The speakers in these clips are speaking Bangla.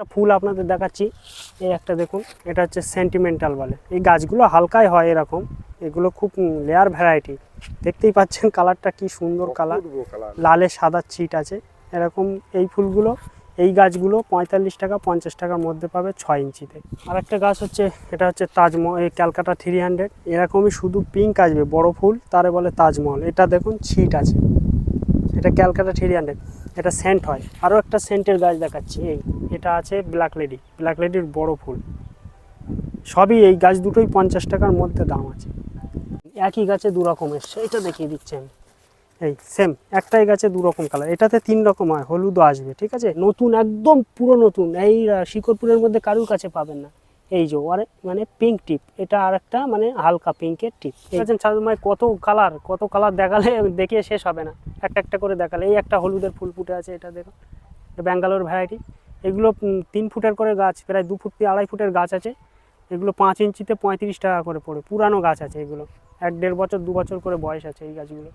একটা ফুল আপনাদের দেখাচ্ছি। এই একটা দেখুন এটা হচ্ছে সেন্টিমেন্টাল বলে। এই গাছগুলো হালকাই হয় এরকম এগুলো খুব লেয়ার ভ্যারাইটি দেখতেই পাচ্ছেন কালারটা কি সুন্দর কালার কালার লালে সাদা ছিট আছে। এরকম এই ফুলগুলো এই গাছগুলো পঁয়তাল্লিশ টাকা পঞ্চাশ টাকার মধ্যে পাবে ছয় ইঞ্চিতে। আর একটা গাছ হচ্ছে এটা হচ্ছে তাজমহল এই ক্যালকাটা থ্রি হান্ড্রেড। এরকমই শুধু পিঙ্ক আসবে বড় ফুল তারে বলে তাজমহল। এটা দেখুন ছিট আছে। এটা ক্যালকাটা থ্রি হান্ড্রেড। এটা সেন্ট হয়। আরও একটা সেন্টের গাছ দেখাচ্ছি এই। এটা আছে ব্ল্যাক লেডি ব্ল্যাক লেডির বড় ফুল। সবই এই গাছ দুটোই পঞ্চাশ টাকার মধ্যে দাম আছে। একই গাছে দু রকমের সেইটা দেখিয়ে দিচ্ছি আমি। এই সেম একটাই গাছে দু রকম কালার এটাতে তিন রকম হয়, হলুদও আসবে, ঠিক আছে? নতুন, একদম পুরো নতুন। এই শিকরপুরের মধ্যে কারুর কাছে পাবেন না। এই যে ওর মানে পিঙ্ক টিপ এটা আর একটা মানে হালকা পিঙ্কের টিপ দেখছেন সাজমায় কত কালার কত কালার দেখালে দেখিয়ে শেষ হবে না। একটা একটা করে দেখালে। এই একটা হলুদের ফুল ফুটে আছে, এটা দেখো। এটা ব্যাঙ্গালোর ভ্যারাইটি এগুলো তিন ফুটের করে গাছ, প্রায় দু ফুট আড়াই ফুটের গাছ আছে। এগুলো পাঁচ ইঞ্চিতে পঁয়ত্রিশ টাকা করে পড়ে, পুরানো গাছ আছে এগুলো। এক দেড় বছর, দু বছর করে বয়স আছে এই গাছগুলো।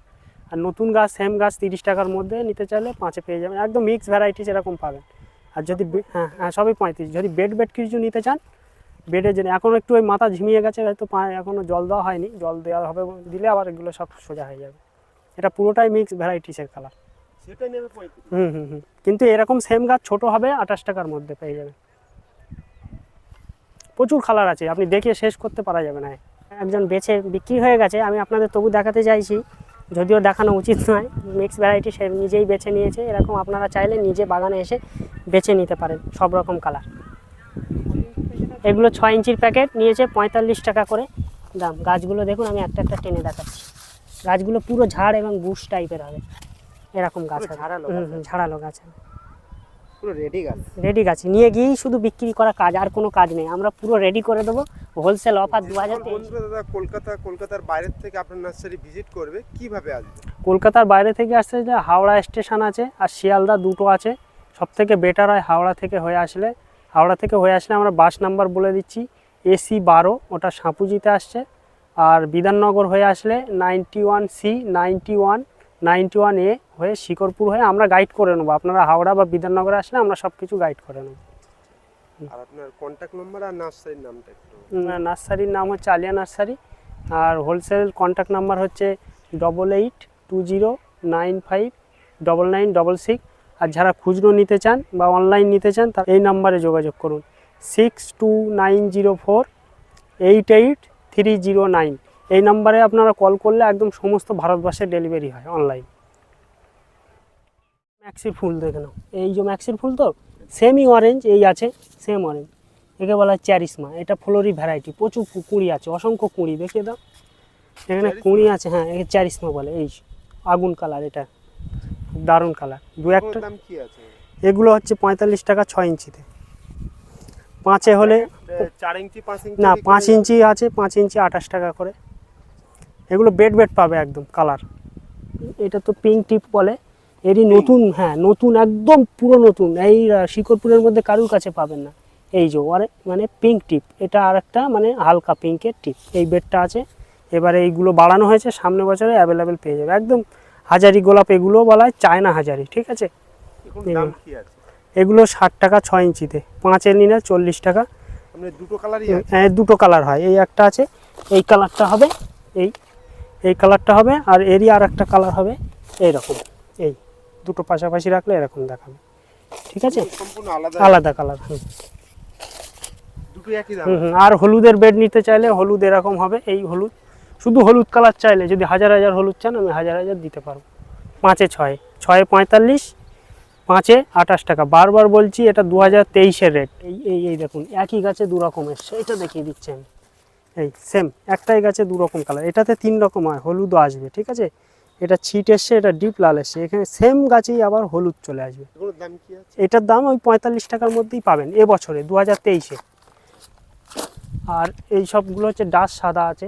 আর নতুন গাছ, সেম গাছ তিরিশ টাকার মধ্যে নিতে চাইলে পাঁচে পেয়ে যাবেন। একদম মিক্স ভ্যারাইটিস এরকম পাবেন। আর যদি হ্যাঁ হ্যাঁ সবই পঁয়ত্রিশ। যদি বেড বেড কিছু নিতে চান বেডে যে এখন একটু ওই মাথা ঝিমিয়ে গেছে, হয়তো এখনও জল দেওয়া হয়নি। জল দেওয়া হবে দিলে আবার এগুলো সব সোজা হয়ে যাবে। এটা পুরোটাই মিক্স ভ্যারাইটিসের কালার হুম হুম হুম। কিন্তু এরকম সেম গাছ ছোট হবে আঠাশ টাকার মধ্যে পেয়ে যাবেন প্রচুর কালার আছে, আপনি দেখে শেষ করতে পারা যাবে না। একজন বেছে বিক্রি হয়ে গেছে, আমি আপনাদের তবু দেখাতে চাইছি, যদিও দেখানো উচিত নয়। মিক্স ভ্যারাইটি সে নিজেই বেছে নিয়েছে, এরকম আপনারা চাইলে নিজে বাগানে এসে বেছে নিতে পারেন, সব রকম কালার এগুলো ছয় ইঞ্চির প্যাকেট নিয়েছে পঁয়তাল্লিশ টাকা করে দাম। গাছগুলো দেখুন, আমি একটা একটা টেনে দেখাচ্ছি। গাছগুলো পুরো ঝাড় এবং বুশ টাইপের হবে। এরকম গাছ ঝাড়ালো গাছ? ঝাড়ালো গাছ। পুরো রেডি গাছ? রেডি গাছ। নিয়ে গিয়েই শুধু বিক্রি করা কাজ আর কোনো কাজ নেই। আমরা পুরো রেডি করে দেবো। হোলসেল অফার দু হাজার বন্ধুরা দাদা কলকাতা কলকাতার বাইরের থেকে আপনার নার্সারি ভিজিট করবে কীভাবে আসবে? কলকাতার বাইরে থেকে আসতে যে হাওড়া স্টেশন আছে আর শিয়ালদা দুটো আছে। সব থেকে বেটার হয় হাওড়া থেকে হয়ে আসলে। হাওড়া থেকে হয়ে আসলে আমরা বাস নাম্বার বলে দিচ্ছি এসি বারো ওটা সাঁপুজিতে আসছে। আর বিধাননগর হয়ে আসলে ninety one C ninety one ninety one A হয়ে শিকরপুর হয়ে আমরা গাইড করে নেব। আপনারা হাওড়া বা বিধাননগরে আসলে আমরা সব কিছু গাইড করে নেব। আর আপনার কন্ট্যাক্ট নম্বর আর নার্সারির নামটা একটু নার্সারির নাম হচ্ছে আলিয়া নার্সারি। আর হোলসেল কন্ট্যাক্ট নাম্বার হচ্ছে double eight two zero nine five double nine double six আর যারা খুচরো নিতে চান বা অনলাইন নিতে চান তারা এই নাম্বারে যোগাযোগ করুন। Six two nine zero four eight eight three zero nine এই নাম্বারে আপনারা কল করলে একদম সমস্ত ভারতবর্ষে ডেলিভারি হয় অনলাইন ম্যাক্সির ফুল দেখে নাও। এই যে ম্যাক্সির ফুল তো সেমই অরেঞ্জ এই আছে সেম অরেঞ্জ একে বলা হয় চ্যারিসমা এটা ফ্লোরি ভ্যারাইটি প্রচুর কুঁড়ি আছে অসংখ্য কুঁড়ি দেখিয়ে দাও। এখানে কুঁড়ি আছে হ্যাঁ একে চ্যারিসমা বলে এই আগুন কালার এটা। দারুণ কালার দু একটা এগুলো হচ্ছে পঁয়তাল্লিশ টাকা ছয় ইঞ্চিতে। পাঁচে হলে চার ইঞ্চি পাঁচ ইঞ্চি না পাঁচ ইঞ্চি আছে পাঁচ ইঞ্চি আঠাশ টাকা করে। এগুলো বেড বেড পাবে একদম কালার এটা তো পিঙ্ক টিপ বলে। এরই নতুন হ্যাঁ নতুন একদম পুরো নতুন। এই শিকরপুরের মধ্যে কারুর কাছে পাবেন না। এই যে ওরে মানে পিঙ্ক টিপ এটা আর একটা মানে হালকা পিঙ্কের টিপ এই বেডটা আছে। এবারে এইগুলো বাড়ানো হয়েছে সামনে বছরে অ্যাভেলেবেল পেয়ে যাবে। একদম হাজারি গোলাপ এগুলো বলা হয় চায়না হাজারি ঠিক আছে? এগুলোর দাম কি আছে? এগুলো ষাট টাকা ছয় ইঞ্চিতে পাঁচের নিলে চল্লিশ টাকা। দুটো কালারই হ্যাঁ দুটো কালার হয়। এই একটা আছে এই কালারটা হবে এই এই কালারটা হবে আর এরই আর একটা কালার হবে এই রকম এই দুটো পাশাপাশি রাখলে এরকম দেখাবে। ঠিক আছে? সম্পূর্ণ আলাদা। আলাদা কালার। আর হলুদের বেড নিতে চাইলে হলুদ এরকম হবে এই হলুদ। শুধু হলুদ কালার চাইলে যদি হাজার হাজার হলুদ চান আমি হাজার হাজার দিতে পারব। পাঁচে ছয় ছয়ে পঁয়তাল্লিশ পাঁচে আঠাশ টাকা। বারবার বলছি এটা দু হাজার তেইশের রেট এই এই এই দেখুন একই গাছে দু রকমের এটা দেখিয়ে দিচ্ছি আমি। এই সেম একটাই গাছে দু রকম কালার এটাতে তিন রকম হয় হলুদও আসবে ঠিক আছে? এটা ছিট এসছে এটা ডিপ লাল এসছে এখানে সেম গাছেই আবার হলুদ চলে আসবে। এটার দাম ওই পঁয়তাল্লিশ টাকার মধ্যেই পাবেন এবছরে দু হাজার তেইশে। আর এই সবগুলো হচ্ছে ডাচ সাদা আছে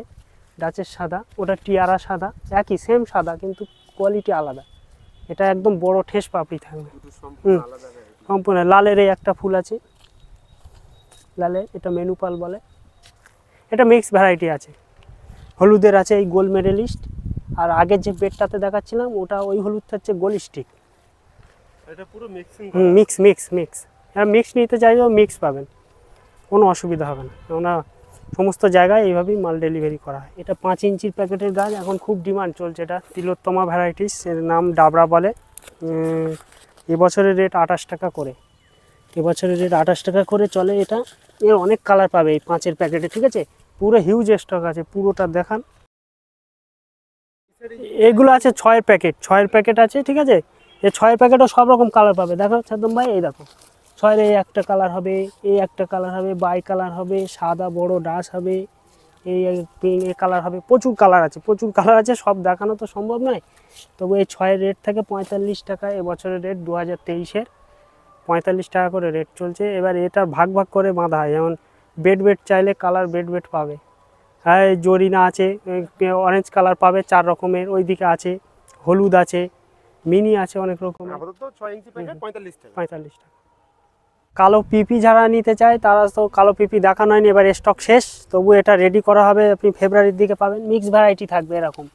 ডাচের সাদা ওটা টিয়ারা সাদা একই সেম সাদা কিন্তু কোয়ালিটি আলাদা। এটা একদম বড় ঠেস পাপড়ি থাকবে। হুম। সম্পূর্ণ লালের এই একটা ফুল আছে লালের এটা মেনুপাল বলে। এটা মিক্স ভ্যারাইটি আছে। হলুদের আছে এই গোল্ড মেডেলিস্ট আর আগের যে বেডটাতে দেখাচ্ছিলাম ওটা ওই হলুদটা হচ্ছে গোল স্টিক এটা পুরো মিক্সিং মিক্স মিক্স হ্যাঁ মিক্স নিতে চাইলেও মিক্স পাবেন। কোনো অসুবিধা হবে না। আমরা সমস্ত জায়গায় এইভাবেই মাল ডেলিভারি করা হয়। এটা পাঁচ ইঞ্চির প্যাকেটের গাছ এখন খুব ডিমান্ড চলছে। এটা তিলোত্তমা ভ্যারাইটিস এর নাম ডাবরা বলে। এবছরের রেট আঠাশ টাকা করে। এবছরের রেট আঠাশ টাকা করে চলে এটা। এর অনেক কালার পাবে এই পাঁচের প্যাকেটে ঠিক আছে? পুরো হিউজ স্টক আছে, পুরোটা দেখান। এগুলো আছে ছয়ের প্যাকেট ছয়ের প্যাকেট আছে, ঠিক আছে? এই ছয়ের প্যাকেটও সব রকম কালার পাবে। দেখো সাদ্দম ভাই, এই দেখো। ছয়ের এই একটা কালার হবে, এই একটা কালার হবে, বাই কালার হবে, সাদা, বড়, ডাস হবে, এই এই কালার হবে, প্রচুর কালার আছে, প্রচুর কালার আছে, সব দেখানো তো সম্ভব নয়। তবু এই ছয়ের রেট থাকে পঁয়তাল্লিশ টাকা, এবছরের রেট দু হাজার তেইশের। পঁয়তাল্লিশ টাকা করে রেট চলছে। এবার এটা ভাগ ভাগ করে বাঁধা হয়। যেমন বেড বেড চাইলে কালার বেড বেড পাবে। হ্যাঁ জরিনা আছে অরেঞ্জ কালার পাবে চার রকমের। ওইদিকে আছে হলুদ আছে মিনি আছে অনেক রকম পঁয়তাল্লিশ টাকা। কালো পিপি যারা নিতে চায় তারা তো কালো পিপি দেখানো হয়নি এবার স্টক শেষ। তবু এটা রেডি করা হবে আপনি ফেব্রুয়ারির দিকে পাবেন। মিক্স ভ্যারাইটি থাকবে এরকম।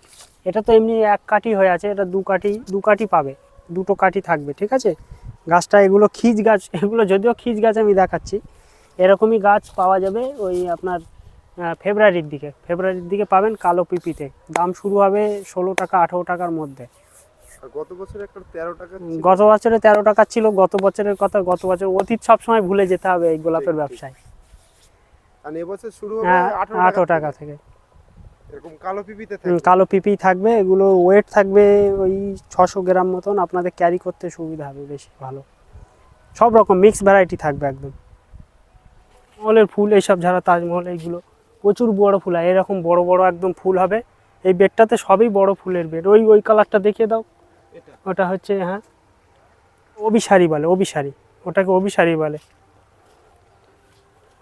এটা তো এমনি এক কাঠি হয়ে আছে এটা দু কাঠি দু কাঠি পাবে। দুটো কাঠি থাকবে ঠিক আছে? গাছটা এগুলো খিজ গাছ এগুলো যদিও খিজ গাছ আমি দেখাচ্ছি এরকমই গাছ পাওয়া যাবে ওই আপনার ফেব্রুয়ারির দিকে। ফেব্রুয়ারির দিকে পাবেন কালো পিপিতে। দাম শুরু হবে ষোলো টাকা আঠেরো টাকার মধ্যে। গত বছর একটা তেরো টাকা গত বছরে তেরো টাকা ছিল গত বছরের কথা গত বছর অতীত সবসময় ভুলে যেতে হবে এই গোলাপের। ব্যবসায়। আর এবছর শুরু হবে হ্যাঁ আঠারো টাকা থেকে। এরকম কালো পিপিতে কালো পিপি থাকবে এগুলো ওয়েট থাকবে ওই ছশো গ্রাম মতন আপনাদের ক্যারি করতে সুবিধা হবে বেশি ভালো। সব রকম মিক্স ভ্যারাইটি থাকবে একদম। মহলের ফুল এইসব যারা তাজমহল এইগুলো প্রচুর বড় ফুল হয় এরকম বড় বড় একদম ফুল হবে। এই বেডটাতে সবই বড় ফুলের বেড। ওই ওই কালারটা দেখিয়ে দাও। ওটা হচ্ছে হ্যাঁ অবিসারি বলে অবিসারি ওটাকে অবিসারি বলে।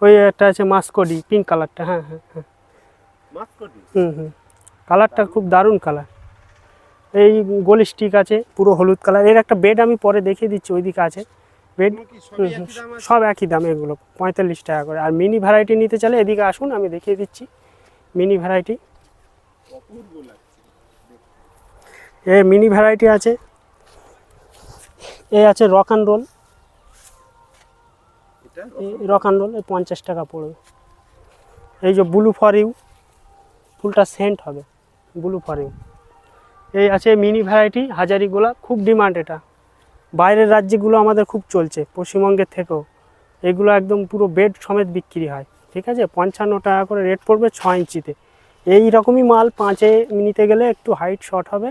ওই একটা আছে মাস্কডি পিঙ্ক কালারটা হ্যাঁ হ্যাঁ হ্যাঁ। হুম হুম। কালারটা খুব দারুণ কালার। এই গোল স্টিক আছে পুরো হলুদ কালার। এর একটা বেড আমি পরে দেখিয়ে দিচ্ছি ওইদিকে আছে। বেড সব একই দাম এগুলো পঁয়তাল্লিশ টাকা করে। আর মিনি ভ্যারাইটি নিতে চাইলে এদিকে আসুন আমি দেখিয়ে দিচ্ছি। মিনি ভ্যারাইটি এ মিনি ভ্যারাইটি আছে। এ আছে rock and roll rock and roll এই পঞ্চাশ টাকা পড়বে। এই যে ব্লু ফর ইউ ফুলটা সেন্ট হবে ব্লু ফর এই আছে মিনি ভ্যারাইটি হাজারি গোলাপ, খুব ডিমান্ড এটা। বাইরের রাজ্যেগুলো আমাদের খুব চলছে, পশ্চিমবঙ্গের থেকেও। এগুলো একদম পুরো বেড সমেত বিক্রি হয়, ঠিক আছে? পঞ্চান্ন টাকা করে রেট পড়বে ছ ইঞ্চিতে। এই রকমই মাল পাঁচে নিতে গেলে একটু হাইট শর্ট হবে।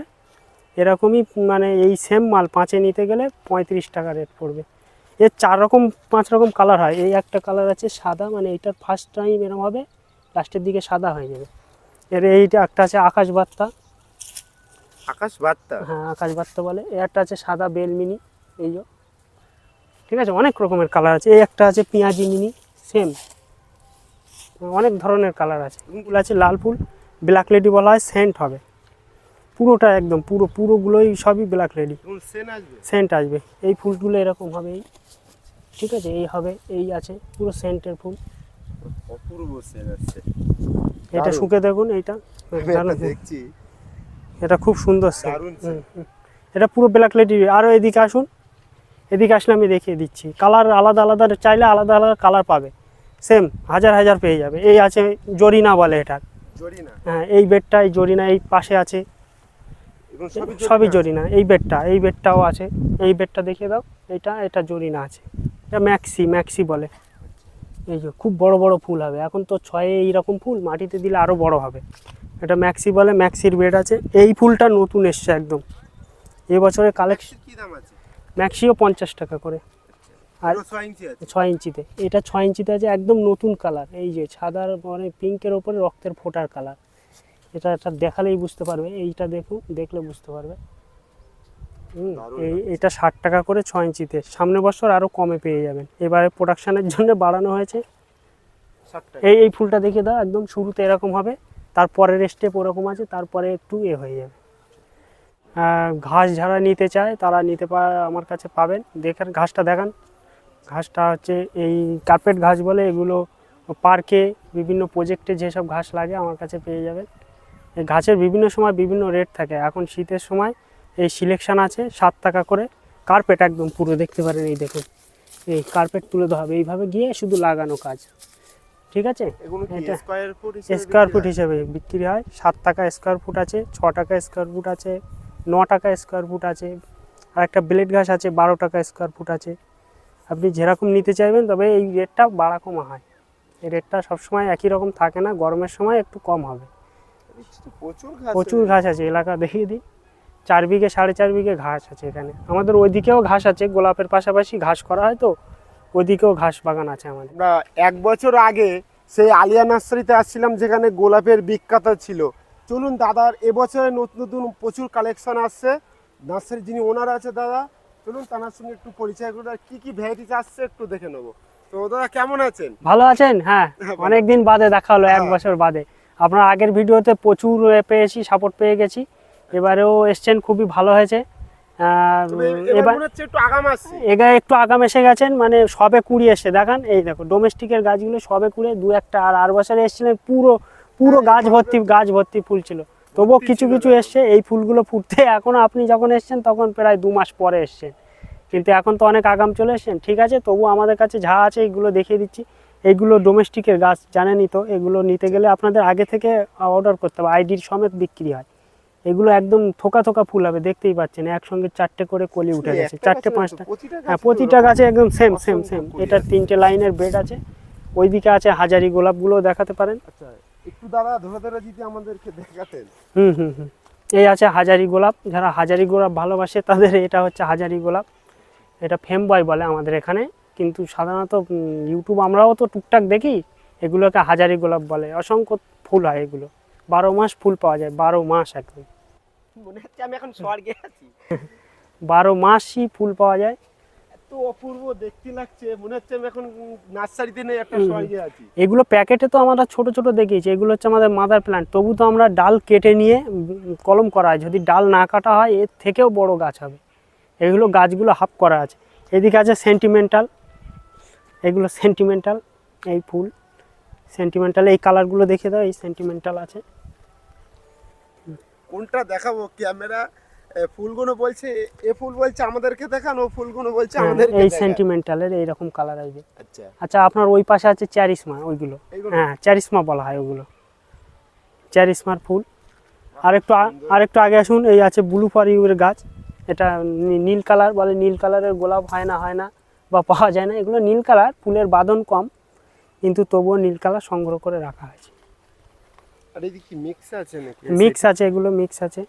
এরকমই মানে এই সেম মাল পাঁচে নিতে গেলে পঁয়ত্রিশ টাকা রেট পড়বে। এর চার রকম, পাঁচ রকম কালার হয়। এই একটা কালার আছে সাদা মানে এইটার ফার্স্ট টাইম এরকম হবে লাস্টের দিকে সাদা হয়ে যাবে। এর এইটা একটা আছে আকাশ বার্তা। আকাশ বার্তা? হ্যাঁ আকাশ বার্তা বলে। এই একটা আছে সাদা বেল মিনি এই যে। ঠিক আছে অনেক রকমের কালার আছে। এই একটা আছে পেঁয়াজি মিনি সেম অনেক ধরনের কালার আছে। ফুল আছে লাল ফুল ব্ল্যাক লেডি বলা হয় সেন্ট হবে। পুরোটা একদম পুরো পুরোগুলোই সবই ব্ল্যাক লেডি ফুল সেন আসবে? সেন্ট আসবে। এই ফুলগুলো এরকম হবে এই। ঠিক আছে এই হবে এই আছে পুরো সেন্টের ফুল। অপূর্ব সেন্ট আসছে। এটা। শুকে দেখুন এইটা। দেখছি। এটা খুব সুন্দর এটা পুরো ব্ল্যাক লেডি আরও এদিকে আসুন। এদিকে আসলে আমি দেখিয়ে দিচ্ছি। কালার আলাদা আলাদা চাইলে আলাদা আলাদা কালার পাবে। সেম হাজার হাজার পেয়ে যাবে। এই আছে জরিনা বলে এটা। হ্যাঁ এই বেডটা এই জরিনা এই পাশে আছে। সবই জরিনা এই বেডটা এই বেডটাও আছে। এই বেডটা দেখিয়ে দাও। এটা এটা জরিনা আছে। এটা ম্যাক্সি ম্যাক্সি বলে। এই যে খুব বড় বড় ফুল হবে। এখন তো ছয়ে এইরকম ফুল মাটিতে দিলে আরও বড় হবে। এটা ম্যাক্সি বলে ম্যাক্সির বেড আছে। এই ফুলটা নতুন এসছে একদম। এবছরে কালেকশন কি দাম আছে? ম্যাক্সিও পঞ্চাশ টাকা করে। আর পুরো ছয় ইঞ্চি আছে? ছয় ইঞ্চিতে। এটা ছয় ইঞ্চিতে আছে একদম নতুন কালার এই যে সাদার মানে পিঙ্কের ওপরে রক্তের ফোটার কালার এটা এটা দেখালেই বুঝতে পারবে। এইটা দেখুন দেখলে বুঝতে পারবে হুম, দারুণ এই লাগছে। এটা ষাট টাকা করে ছয় ইঞ্চিতে। সামনে বছর আরও কমে পেয়ে যাবেন। এবারে প্রোডাকশানের জন্য বাড়ানো হয়েছে। এই এই ফুলটা দেখে দাও একদম শুরুতে এরকম হবে। তারপরের স্টেপ ওরকম আছে তারপরে একটু এ হয়ে যাবে। ঘাস যারা নিতে চায় তারা নিতে পা আমার কাছে পাবেন। দেখেন ঘাসটা দেখান। ঘাসটা হচ্ছে এই কার্পেট ঘাস বলে এগুলো পার্কে বিভিন্ন প্রজেক্টে যেসব ঘাস লাগে আমার কাছে পেয়ে যাবেন। এই ঘাসের বিভিন্ন সময় বিভিন্ন রেট থাকে। এখন শীতের সময় এই সিলেকশান আছে সাত টাকা করে কার্পেট একদম পুরো দেখতে পারেন এই দেখুন। এই কার্পেট তুলে দেওয়া হবে। এইভাবে গিয়ে শুধু লাগানো কাজ। ঠিক আছে? এটা স্কোয়ার ফুট হিসেবে বিক্রি হয়? সাত টাকা স্কোয়ার ফুট আছে ছ টাকা স্কোয়ার ফুট আছে ন টাকা স্কোয়ার ফুট আছে আর একটা ব্লেড ঘাস আছে বারো টাকা স্কোয়ার ফুট আছে। আপনি যেরকম নিতে চাইবেন তবে এই রেটটা বাড়া কমা হয়। এই রেটটা সবসময় একই রকম থাকে না গরমের সময় একটু কম হবে। প্রচুর প্রচুর ঘাস আছে এলাকা দেখিয়ে দিই। চার বিঘে সাড়ে চার বিঘে ঘাস আছে এখানে। আমাদের ওইদিকেও ঘাস আছে গোলাপের পাশাপাশি ঘাস করা হয় তো ওইদিকেও ঘাস বাগান আছে আমাদের। আমরা এক বছর আগে সেই আলিয়া নার্সারিতে আসছিলাম যেখানে গোলাপের বিখ্যাত ছিল। চলুন দাদার এবছরে নতুন নতুন প্রচুর কালেকশন আসছে। নার্সারি যিনি ওনার আছে দাদা চলুন তার সঙ্গে একটু পরিচয় করে আর কি কি ভ্যারাইটিস আসছে একটু দেখে নেব। তো দাদা কেমন আছেন? ভালো আছেন? হ্যাঁ হ্যাঁ, ভালো। অনেক দিন বাদে দেখা হলো এক হ্যাঁ। বছর বাদে। আপনার আগের ভিডিওতে প্রচুর পেয়েছি সাপোর্ট পেয়ে গেছি। এবারেও এসছেন খুবই ভালো হয়েছে। এবার হচ্ছে একটু আগাম আসছে। এগায় একটু আগাম এসে গেছেন মানে সবে কুড়ি এসে দেখান এই দেখো ডোমেস্টিকের গাছগুলো সবে কুড়ে দু একটা আর আর বছরে এসেছিলেন পুরো পুরো গাছ ভর্তি গাছ। ভর্তি ফুল ছিল। তবুও কিছু কিছু। এসছে এই ফুলগুলো ফুটতে এখনও আপনি যখন এসছেন তখন প্রায় দু মাস পরে এসছেন। কিন্তু এখন তো অনেক আগাম চলে এসছেন ঠিক আছে? তবু আমাদের কাছে যা আছে এইগুলো দেখিয়ে দিচ্ছি। এইগুলো ডোমেস্টিকের গাছ জানেনই তো এগুলো নিতে গেলে আপনাদের আগে থেকে অর্ডার করতে হবে আইডির সমেত বিক্রি হয়। এগুলো একদম থোকা থোকা ফুল হবে দেখতেই পাচ্ছেন। একসঙ্গে চারটে করে কলি উঠে গেছে চারটে পাঁচটা। হ্যাঁ প্রতিটা গাছে একদম সেম সেম সেম এটার তিনটে লাইনের বেড আছে ওইদিকে আছে হাজারি গোলাপগুলো দেখাতে পারেন। আচ্ছা একটু দাদা ধরে ধরে যদি আমাদেরকে দেখাতেন। হুম হুম হুম। এই আছে হাজারি গোলাপ যারা হাজারি গোলাপ ভালোবাসে তাদের এটা হচ্ছে হাজারি গোলাপ। এটা ফেম বয় বলে আমাদের এখানে কিন্তু সাধারণত ইউটিউব আমরাও তো টুকটাক দেখি এগুলোকে হাজারি গোলাপ বলে। অসংখ্য ফুল হয় এগুলো। বারো মাস ফুল পাওয়া যায় বারো মাস একদম। মনে হচ্ছে আমি এখন স্বর্গে আছি। বারো মাসই ফুল পাওয়া যায়। এত অপূর্ব দেখতে লাগছে মনে হচ্ছে আমি এখন নার্সারিতে নেই একটা স্বর্গে আছি। এগুলো প্যাকেটে তো আমরা ছোট ছোট দেখিয়েছি এগুলো হচ্ছে আমাদের মাদার প্ল্যান্ট তবু তো আমরা ডাল কেটে নিয়ে কলম করা হয়। যদি ডাল না কাটা হয় এর থেকেও বড় গাছ হবে। এগুলো গাছগুলো হাফ করা আছে। এদিকে আছে সেন্টিমেন্টাল এগুলো সেন্টিমেন্টাল এই ফুল। সেন্টিমেন্টাল এই কালারগুলো দেখে দাও এই সেন্টিমেন্টাল আছে। কোনটা দেখাবো? ক্যামেরা ফুলগুলো বলছে এ ফুল বলছে আমাদেরকে দেখান ও ফুলগুলো বলছে হ্যাঁ, আমাদেরকে এই। সেন্টিমেন্টালের এইরকম কালার আসবে আচ্ছা। আচ্ছা আপনার ওই পাশে আছে চ্যারিসমা ওইগুলো? হ্যাঁ চ্যারিসমা বলা হয় ওগুলো। চ্যারিসমার ফুল। আর একটু আ- আর একটু আগে আসুন এই আছে ব্লু ফরিউর গাছ। এটা নীল কালার বলে নীল কালারের গোলাপ হয় না হয় না বা পাওয়া যায় না। এগুলো নীল কালার ফুলের বাদন কম কিন্তু তবুও নীল কালার সংগ্রহ করে রাখা হয়েছে। আর এদিকে কি মিক্স আছে নাকি? মিক্স আছে এগুলো মিক্স আছে।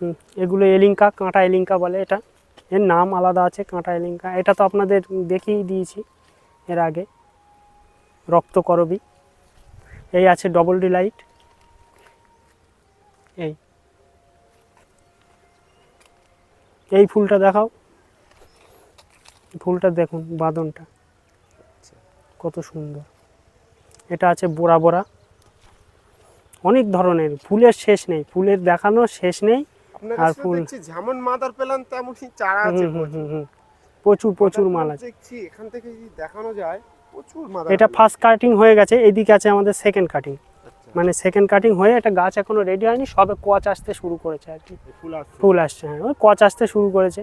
হুম, এগুলো এলিঙ্কা কাঁটা এলিঙ্কা বলে এটা। এর নাম আলাদা আছে কাঁটা এলিঙ্কা। এটা তো আপনাদের দেখিয়ে দিয়েছি এর আগে। রক্তকরবী এই আছে ডবল ডিলাইট এই। এই ফুলটা দেখাও। ফুলটা দেখুন বাদনটা। কত সুন্দর। এটা আছে বোরা বোরা অনেক ধরনের ফুলের শেষ নেই ফুলের দেখানোর শেষ নেই আর ফুল। যেমন মাদার পেলাম তেমনই চারা আছে প্রচুর। প্রচুর মাল আছে। দেখছি এখান থেকে যদি দেখানো যায় প্রচুর মাদার এটা ফার্স্ট কাটিং হয়ে গেছে এদিকে আছে আমাদের সেকেন্ড কাটিং আচ্ছা, মানে সেকেন্ড কাটিং হয়ে একটা গাছ এখনও রেডি হয়নি সবে কচ আসতে শুরু করেছে আর কি। ফুল আসছে। ফুল আসছে হ্যাঁ ওই কচ আসতে শুরু করেছে।